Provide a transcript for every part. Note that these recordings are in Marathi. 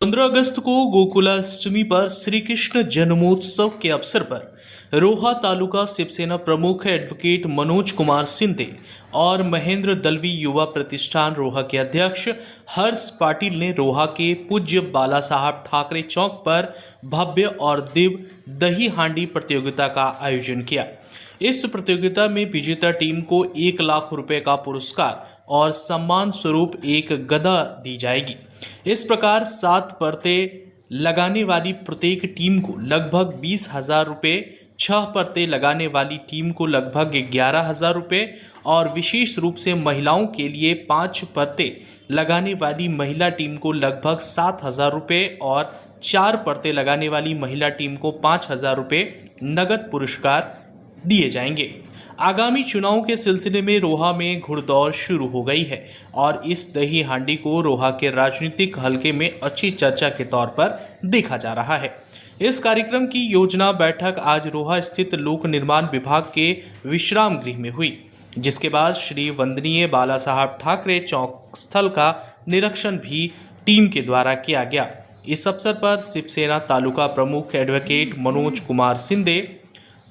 पंद्रह अगस्त को गोकुलाष्टमी पर श्री कृष्ण जन्मोत्सव के अवसर पर रोहा तालुका शिवसेना प्रमुख एडवोकेट मनोज कुमार सिंधे और महेंद्र दलवी युवा प्रतिष्ठान रोहा के अध्यक्ष हर्ष पाटिल ने रोहा के पूज्य बाला साहब ठाकरे चौक पर भव्य और दिव्य दही हांडी प्रतियोगिता का आयोजन किया। इस प्रतियोगिता में विजेता टीम को एक लाख रुपए का पुरस्कार और सम्मान स्वरूप एक गदा दी जाएगी। इस प्रकार सात परतें लगाने वाली प्रत्येक टीम को लगभग बीस हज़ार रुपये छह परतें लगाने वाली टीम को लगभग ग्यारह हज़ार रुपये और विशेष रूप से महिलाओं के लिए पाँच परतें लगाने वाली महिला टीम को लगभग सात हज़ार रुपये और चार परतें लगाने वाली महिला टीम को पाँच हज़ार रुपये नगद पुरस्कार दिए जाएँगे। आगामी चुनाव के सिलसिले में रोहा में घुड़दौड़ शुरू हो गई है और इस दही हांडी को रोहा के राजनीतिक हलके में अच्छी चर्चा के तौर पर देखा जा रहा है। इस कार्यक्रम की योजना बैठक आज रोहा स्थित लोक निर्माण विभाग के विश्राम गृह में हुई, जिसके बाद श्री वंदनीय बाला साहब ठाकरे चौक स्थल का निरीक्षण भी टीम के द्वारा किया गया। इस अवसर पर शिवसेना तालुका प्रमुख एडवोकेट मनोज कुमार सिंधे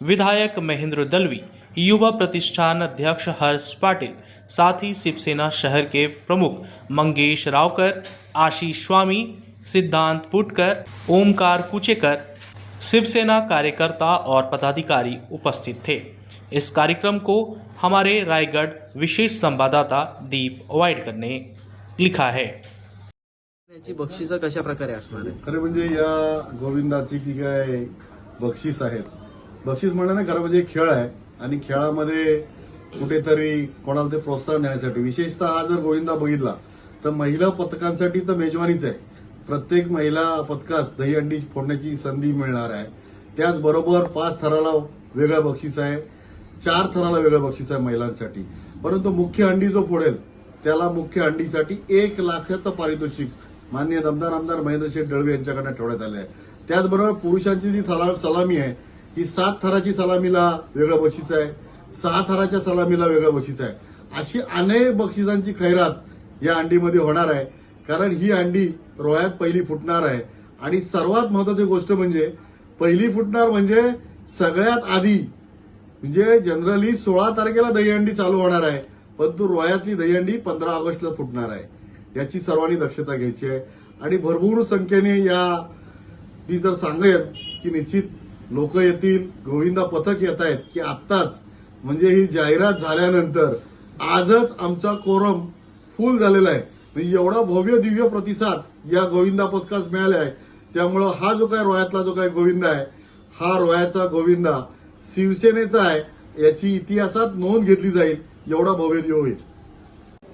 विधायक महेंद्र दलवी युवा प्रतिष्ठान अध्यक्ष हर्ष पाटिल साथ ही शिवसेना शहर के प्रमुख मंगेश रावकर आशीष स्वामी सिद्धांत पुटकर ओमकार कुचेकर शिवसेना कार्यकर्ता और पदाधिकारी उपस्थित थे। इस कार्यक्रम को हमारे रायगढ़ विशेष संवाददाता दीप वाइडकर ने लिखा है। याची बक्षिसं कशा प्रकारे असणार आहे खरं म्हणजे या गोविंदाची ती काय बक्षीस आहेत बक्षीस म्हणणं नाही खरं म्हणजे खेळ आहे. आणि खेळामध्ये कुठेतरी कोणाला ते प्रोत्साहन देण्यासाठी. विशेषतः हा जर गोविंदा बघितला तर महिला पथकांसाठी तर मेजवानीच आहे. प्रत्येक महिला पथकास दहीहंडी फोडण्याची संधी मिळणार आहे. त्याचबरोबर पाच थराला वेगळं बक्षीस आहे. चार थराला वेगळं बक्षीस आहे महिलांसाठी. परंतु मुख्य हंडी जो फोडेल त्याला मुख्य हंडीसाठी एक लाखाचं पारितोषिक माननीय दमदार आमदार महेंद्रशेठ डळवे दळवे यांच्याकडनं ठेवण्यात आले आहे त्याचबरोबर पुरुषांची जी थला- सलामी आहे ही सात थराची सलामीला वेगळं बक्षीस आहे. सहा थराच्या सलामीला वेगळं बक्षीस आहे. अशी अनेक बक्षिसांची खैरात या अंडीमध्ये होणार आहे. कारण ही अंडी रोह्यात पहिली फुटणार आहे. आणि सर्वात महत्वाची गोष्ट म्हणजे पहिली फुटणार म्हणजे सगळ्यात आधी म्हणजे जनरली सोळा तारखेला दहीहंडी चालू होणार आहे. परंतु रोह्यातली दहीहंडी पंधरा ऑगस्टला फुटणार आहे. याची सर्वांनी दक्षता घ्यायची आहे. आणि भरपूर संख्येने या मी जर सांगेन की निश्चित लोक येतील गोविंदा पथक येत आहेत की आत्ताच म्हणजे ही जाहिरात झाल्यानंतर आजच आमचा कोरम फुल झालेला आहे. म्हणजे एवढा भव्य दिव्य प्रतिसाद या गोविंदा पथकास मिळाला आहे. त्यामुळं हा जो काय रोयातला जो काय गोविंदा आहे हा रोयाचा गोविंदा शिवसेनेचा आहे याची इतिहासात नोंद घेतली जाईल एवढा भव्य दिव्य होईल.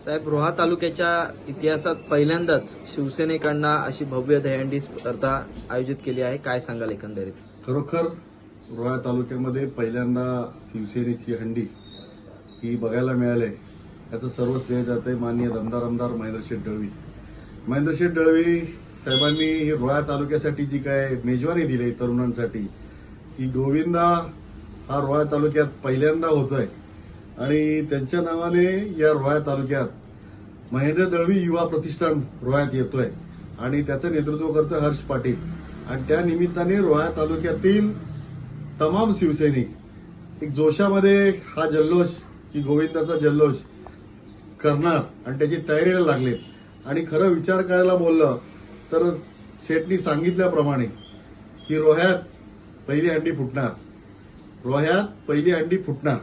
साहेब रोहा तालुक्याच्या इतिहासात पहिल्यांदाच शिवसेनेकडनं अशी भव्य दहंडी स्पर्धा आयोजित केली आहे. काय सांगाल एकंदरीत? खरोखर रोहा तालुक्यामध्ये पहिल्यांदा शिवसेनेची हंडी ही बघायला मिळाली. याचं सर्व श्रेय जात आहे माननीय दमदार आमदार महेंद्रशेठ दळवी महेंद्रशेठ दळवी साहेबांनी ही रोहा तालुक्यासाठी जी काय मेजवानी दिली तरुणांसाठी की गोविंदा हा रोहा तालुक्यात पहिल्यांदा होतोय. आणि त्यांच्या नावाने या रोहा तालुक्यात महेंद्र दळवी युवा प्रतिष्ठान रोह्यात येतोय. आणि त्याचं नेतृत्व करतं हर्ष पाटील. आणि त्या निमित्ताने रोहा तालुक्यातील तमाम शिवसैनिक एक जोशामध्ये हा जल्लोष की गोविंदाचा जल्लोष करणार आणि त्याची तयारीला लागलेत. आणि खरं विचार करायला बोललं तर शेठनी सांगितल्याप्रमाणे की रोह्यात पहिली अंडी फुटणार. रोह्यात पहिली अंडी फुटणार.